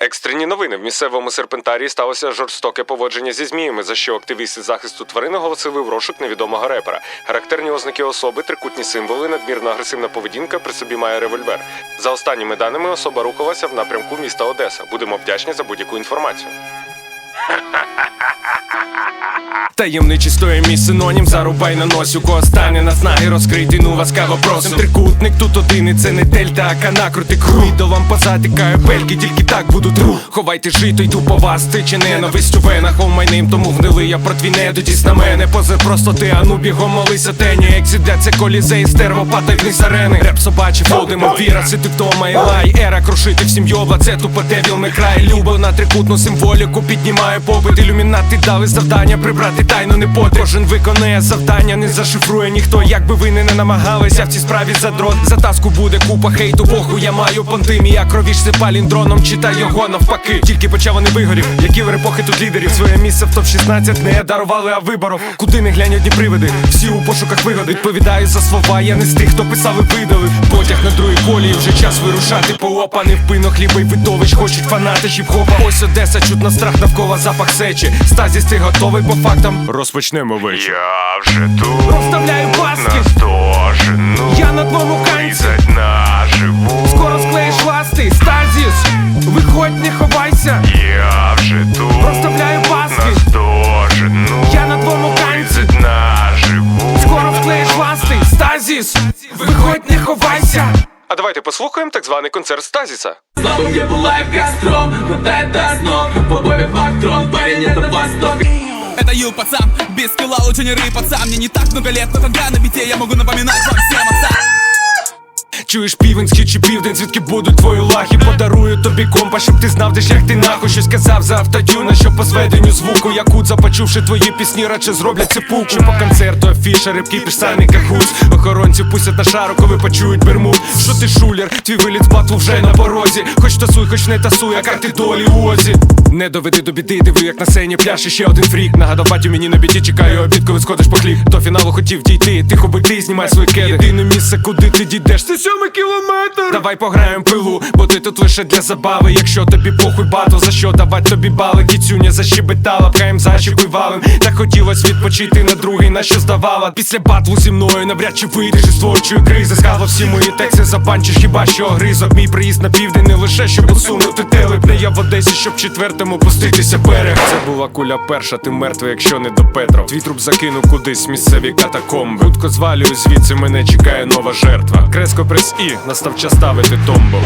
Екстрені новини в місцевому серпентарії сталося жорстоке поводження зі зміями, за що активісти захисту тварин оголосили в розшук невідомого репера. Характерні ознаки особи, трикутні символи, надмірно агресивна поведінка при собі має револьвер. За останніми даними, особа рухалася в напрямку міста Одеса. Будемо вдячні за будь-яку інформацію. Таємничі стоє мій синонім, зарубай на носі, у кого стане на снаги розкритий, ну ласкаво просим Трикутник тут один, і це не дельта, а кана крути вам позатикаю пельки, тільки так будуть. Ру. Ховайте жито, йду по вас, ти чи ненависть у венах. Майним, тому гнили я про твій недодіс на мене. Пози просто ти, ану бігом молися тені для це колізей, стерво, падай вниз арени Реп собачий, фолдимо віра, сиди вдома і лай. Ера крушити всім йоба, це тупо девіл ми край. Любов на трикутну символіку, піднімає попит Ілюмінати дали завдання прибрати тайну не поти Кожен виконує завдання, не зашифрує ніхто. Як би ви не намагалися в цій справі задрот За таску буде купа хейту, похуй я маю понти. Мія кровішся паліндроном, читай його навпаки. Тільки почав, не вигорів, які в епохи тут лідерів. Своє місце в топ-16 не дарували, а виборов. Куди не глянь одні привиди, всі у пошуках вигоди. Відповідаю за слова, я не з тих, хто писав і видали. Потяг на другій колії, вже час вирушати по опани в пинок, хліба й видовищ хочуть фанати хіп-хопа. Ось Одеса, чутно страх навколо запах сечі. Стазіс, ти готовий по фактам? Розпочнемо вечір Я вже тут Розставляю баски. Настожену Я на твоєму канці. Різать наживу Скоро склеїш ласти, стазіс Виходь, не ховайся Я вже тут Розставляю баски. Настожену Я на твоєму канці. Різать наживу Скоро вклеїш ласти, стазіс Виходь, не ховайся А давайте послухаємо так званий концерт Стазіса. Слабым я был лайф Газпром Хватает до снов В обоих фактрон Парень это восток Это ил пацан, без скилла лучше не рыпаться. Мне не так много лет, но когда на бите я могу напоминать вам всем отца Чуєш півень, схід чи південь, звідки будуть твої лахи? Подарую тобі компа, щоб ти знав, де шлях ти нахуй. Щось казав за автотюна, що по зведенню звуку. Якут, започувши твої пісні, радше зроблять цепуку Що по концерту афіша, рибки піш самі Охоронці пустять на шару, коли почують бермуд. Що ти шулер, твій виліт з батлу вже на порозі. Хоч тасуй, хоч не тасуй, а карти долі у озі. Не доведи до біди, дивлю, як на сцені пляше ще один фрік. Нагадав батю мені на біті, чекаю обід, коли сходиш по хліб. До фіналу хотів дійти, тихо би ти, знімай свої кеди. Єдине місце, куди ти дійдеш, це сьомий кілометр. Давай пограємо пилу, бо ти тут лише для забави. Якщо тобі похуй бато, за що давать тобі бали? Кіцюня защебетала, пхаєм зачіпи валим. Та хотілось відпочити на другий, на що здавала. Після батлу зі мною навряд чи вийдеш із творчої кризи. Сказав всі мої тексти забанчиш, хіба що огризок Мій приїзд на південь не лише щоб усунути телек Не я в Одесі, щоб четвертим опуститися берег. Це була куля перша, ти мертвий, якщо не до Петро. Твій труп закинув кудись місцеві катакомби. Хутко звалюю звідси, мене чекає нова жертва. Креско прес і настав час ставити томбо